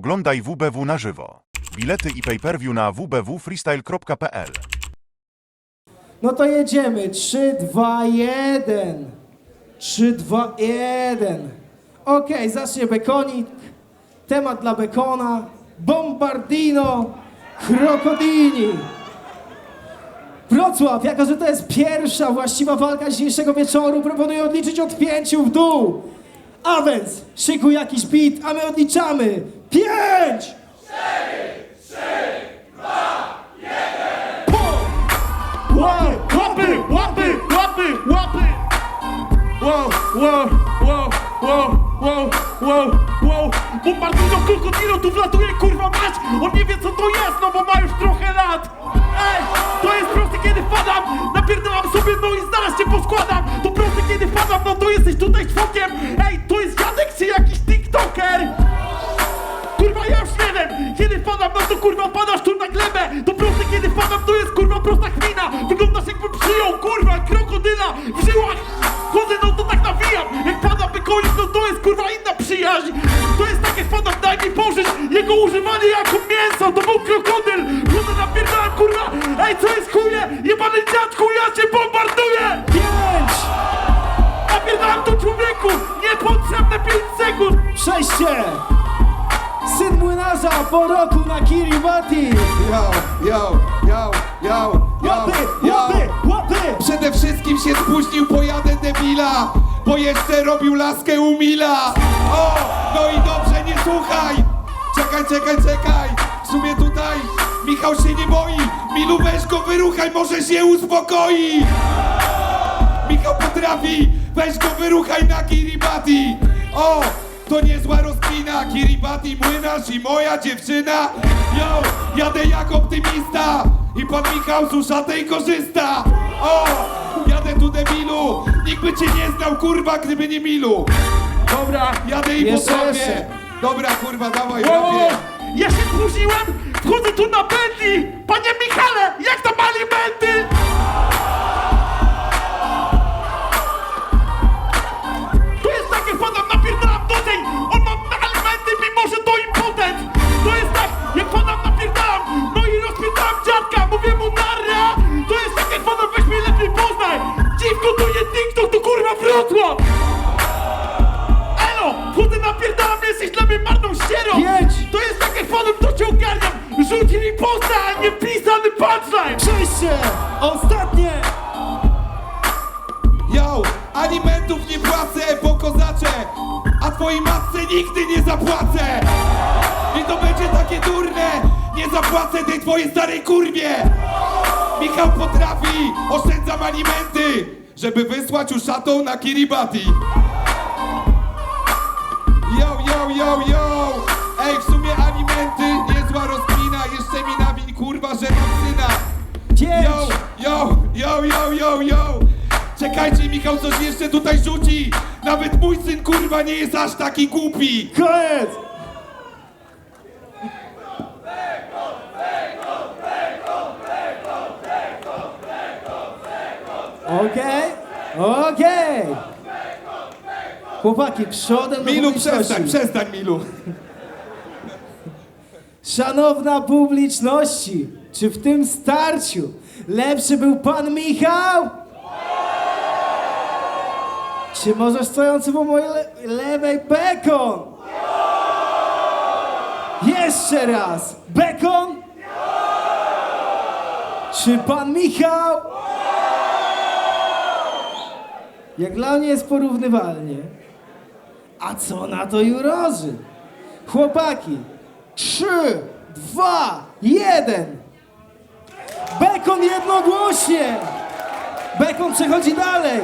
Oglądaj WBW na żywo. Bilety i pay-per-view na wbwfreestyle.pl No to jedziemy. 3, 2, 1. 3, 2, 1. Okej, zacznie bekonik. Temat dla bekona. Bombardino. Krokodini. Wrocław, jako że to jest pierwsza właściwa walka dzisiejszego wieczoru, proponuję odliczyć od pięciu w dół. A więc szykuj jakiś beat, a my odliczamy. Pięć! Łapy, łapy, łapy, łapy, łapy! Wow, wow, wow, wow, wow, wow, wow! Bombardino krokodilo tu wlatuje, jest kurwa inna przyjaźń! To jest takie wpadam, daj mi pożyć! Jego używanie jako mięso, to był krokodyl! Chodzę, napierdalam, kurwa! Ej, co jest chuje? Jebany dziadku, ja cię bombarduję! Pięć! Napierdalam tu człowieku! Niepotrzebne 5 sekund! Przejście! Syn młynarza po roku na Kiribati! Yo, yo, yo, yo, yo, Łapy, yo. łapy, łapy! Przede wszystkim się spóźnił, pojadę debila Bo jeszcze robił laskę u Mila. O, no i dobrze, nie słuchaj. Czekaj, czekaj, czekaj. W sumie tutaj Michał się nie boi. Milu, weź go wyruchaj, może się uspokoi. Michał potrafi. Weź go wyruchaj na Kiribati. O, to niezła rozkmina Kiribati, młynarz i moja dziewczyna. Yo, jadę jak optymista. I pan Michał z uszatej korzysta. O, jadę tu debilu Nikt by cię nie znał, kurwa, gdyby nie Milu Dobra, jadę i Jeszcze, poprawię jeszcze. Dobra, kurwa, dawaj, robię wow. Ja się spóźniłem! Wchodzę tu na Bentley! Panie Michale, jak tam alimenty? Wrocław! Elo, wchodzę, napierdalam, jesteś dla mnie marną ścierą! Pięć. To jest tak, jak wpadam, to cię ogarniam! Rzuć mi posta, a nie pisany punchline! Przejście! Ostatnie! Yo, alimentów nie płacę, bo kozaczę A twojej matce nigdy nie zapłacę I to będzie takie durne Nie zapłacę tej twojej starej kurwie Michał potrafi, oszczędzam alimenty Żeby wysłać uszatą na Kiribati Yo, yo, yo, yo Ej, w sumie alimenty, niezła rozkmina Jeszcze mi nawin kurwa, że mam syna! Yo, yo, yo, yo, yo, yo! Czekajcie, Michał coś jeszcze tutaj rzuci! Nawet mój syn kurwa nie jest aż taki głupi! Koniec! Okej, okej! Chłopaki, przodem do Milu, publiczności. przestań, przestań, Milu! Szanowna publiczności, czy w tym starciu lepszy był pan Michał? Czy może stojący po mojej le lewej bekon? Jeszcze raz, bekon? Czy pan Michał? Jak dla mnie jest porównywalnie. A co na to jurorzy? Chłopaki, trzy, dwa, jeden. Bekon jednogłośnie. Bekon przechodzi dalej.